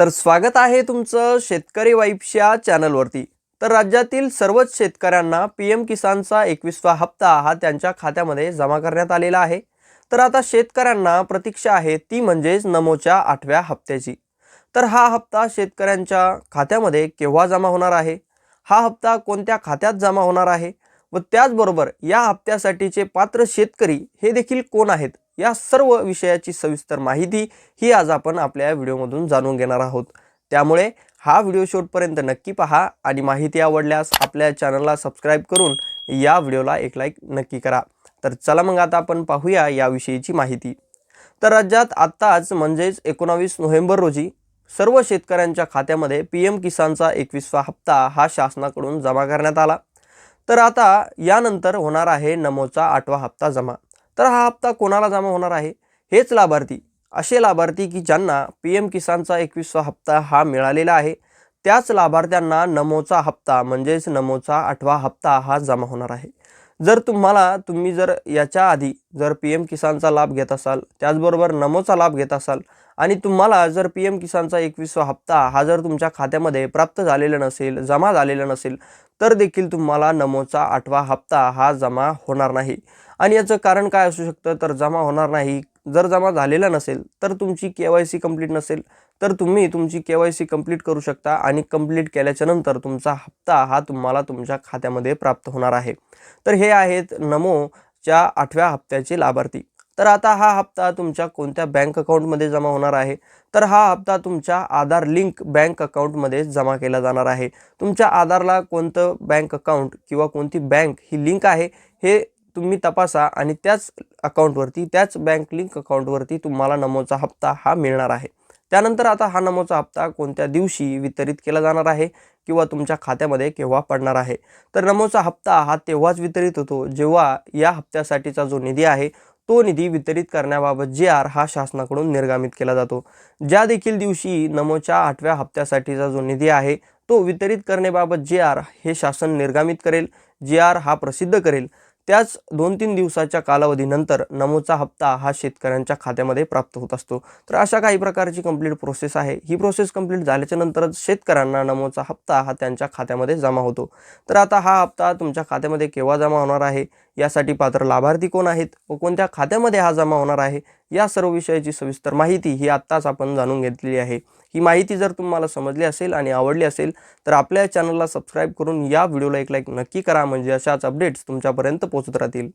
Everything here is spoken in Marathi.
तर स्वागत आहे तुमचं शेतकरी वाईफच्या चॅनलवरती. तर राज्यातील सर्वच शेतकऱ्यांना पी एम किसानचा एकवीसवा हप्ता हा त्यांच्या खात्यामध्ये जमा करण्यात आलेला आहे. तर आता शेतकऱ्यांना प्रतीक्षा आहे ती म्हणजेच नमोच्या आठव्या हप्त्याची. तर हा हप्ता शेतकऱ्यांच्या खात्यामध्ये केव्हा जमा होणार आहे? हा हप्ता कोणत्या खात्यात जमा होणार आहे? व त्याचबरोबर या हप्त्यासाठीचे पात्र शेतकरी हे देखील कोण आहेत? या सर्व विषयाची सविस्तर माहिती ही आज आपण आपल्या या व्हिडिओमधून जाणून घेणार आहोत. त्यामुळे हा व्हिडिओ शेवटपर्यंत नक्की पहा आणि माहिती आवडल्यास आपल्या चॅनलला सबस्क्राईब करून या व्हिडिओला एक लाईक नक्की करा. तर चला मग आता आपण पाहूया याविषयीची माहिती. तर राज्यात आत्ताच म्हणजेच एकोणावीस नोव्हेंबर रोजी सर्व शेतकऱ्यांच्या खात्यामध्ये पी एम किसानचा एकवीसवा हप्ता हा शासनाकडून जमा करण्यात आला. तर आता यानंतर होणार आहे नमोचा आठवा हप्ता जमा. तर हा हप्ता कोणाला जमा होणार आहे? हेच लाभार्थी असे लाभार्थी की ज्यांना पी एम किसानचा एकवीसवा हप्ता हा मिळालेला आहे त्याच लाभार्थ्यांना नमोचा हप्ता म्हणजेच नमोचा आठवा हप्ता हा जमा होणार आहे. जर तुम्हाला तुम्ही जर याच्या आधी जर पी एम किसानचा लाभ घेत असाल त्याचबरोबर नमोचा लाभ घेत असाल आणि तुम्हाला जर पी एम किसानचा एकवीसवा हप्ता हा जर तुमच्या खात्यामध्ये प्राप्त झालेला नसेल जमा झालेला नसेल तर देखील तुम्हाला नमोचा आठवा हप्ता हा जमा होणार नाही. आणि याचं कारण काय असू शकतं? तर जमा होणार नाही जर जमा झालेला नसेल तर तुमची के वाय सी कंप्लीट नसेल तर तुम्ही तुमची के वाय सी कंप्लीट करू शकता आणि कंप्लीट केल्याच्यानंतर तुमचा हप्ता हा तुम्हाला तुमच्या खात्यामध्ये प्राप्त होणार आहे. तर हे आहेत नमोच्या आठव्या हप्त्याचे लाभार्थी. तर आता हा हप्ता तुमच्या कोणत्या बँक अकाउंटमध्ये जमा होणार आहे? तर हा हप्ता तुमच्या आधार लिंक बँक अकाउंटमध्ये जमा केला जाणार आहे. तुमच्या आधारला कोणतं बँक अकाउंट किंवा कोणती बँक ही लिंक आहे हे तुम्ही तपासा आणि त्याच अकाउंटवरती त्याच बँक लिंक अकाउंटवरती तुम्हाला नमोचा हप्ता हा मिळणार आहे. त्यानंतर आता हा नमोचा हप्ता कोणत्या दिवशी वितरित केला जाणार आहे किंवा तुमच्या खात्यामध्ये केव्हा पडणार आहे? तर नमोचा हप्ता हा तेव्हाच वितरित होतो जेव्हा या हप्त्यासाठीचा जो निधी आहे तो निधी वितरित करण्याबाबत जे आर हा शासनाकडून निर्गामित केला जातो. ज्या देखील दिवशी नमोच्या आठव्या हप्त्यासाठीचा जो निधी आहे तो वितरित करण्याबाबत जे आर हे शासन निर्गामित करेल जे आर हा प्रसिद्ध करेल त्याच दोन तीन दिवसाच्या कालावधीनंतर नमोचा हप्ता हा शेतकऱ्यांच्या खात्यामध्ये प्राप्त होत असतो. तर अशा काही प्रकारची कंप्लीट प्रोसेस आहे. ही प्रोसेस कंप्लीट झाल्याच्या नंतरच शेतकऱ्यांना नमोचा हप्ता हा त्यांच्या खात्यामध्ये जमा होतो. तर आता हा हप्ता तुमच्या खात्यामध्ये केव्हा जमा होणार आहे? यासाठी पात्र लाभार्थी कोण आहेत? व कोणत्या खात्यामध्ये हा जमा होणार आहे? या सर्व विषयाची सविस्तर माहिती ही आत्ताच आपण जाणून घेतलेली आहे. ही माहिती जर तुम्हाला समजली असेल आणि आवडली असेल तर आपल्या चॅनलला सबस्क्राईब करून या व्हिडिओला एक लाईक नक्की करा म्हणजे अशाच अपडेट्स तुमच्यापर्यंत पोहोचत राहतील.